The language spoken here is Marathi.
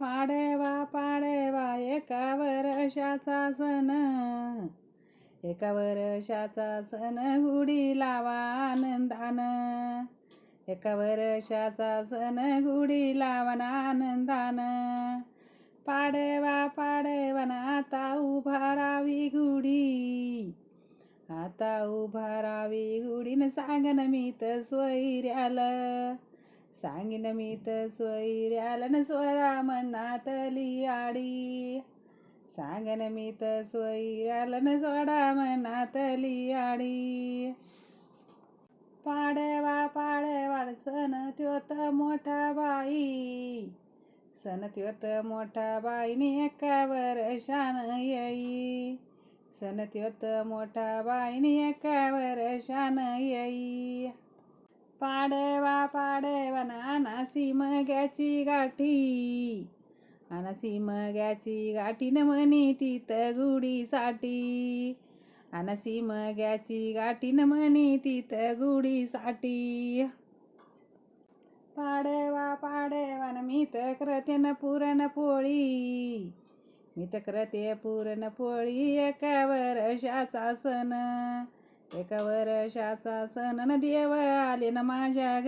पाडवा पाडवा एका वर्षाचा सण. एका वर्षाचा सण गुढी लावा आनंदान. एका वर्षाचा सण गुढी लावा आनंदानं. पाडवा पाडवा ना आता उभारावी गुढी. आता उभारावी गुढीनं गुढीन सांगन मी तर स्वैर्याला सांगिन मी तर स्वैर्याला न स्वरा मनातली आडी. सांगन मी तर स्वैर्याला न स्वरा मनातली आडी. पाडवा पाडवा सण त्योत मोठा बाई. सण त्योत मोठा बाईने एका वर्षान येई. सण त्योत मोठा बाईने एका वर्षान येई. पाडवा पाडवा नानासी मग्याची गाठी. अनासी मग्याची गाठी न म्हणी तिथं गुढीसाठी. अनासी मग्याची गाठी न म्हणी तिथं गुढीसाठी. पाडवा पाडवा न मी तर करते न पुरणपोळी मी तर करते पुरणपोळी एका वर्षाचा सण. एका वर्षाचा सण न आले ना माझ्या घरी.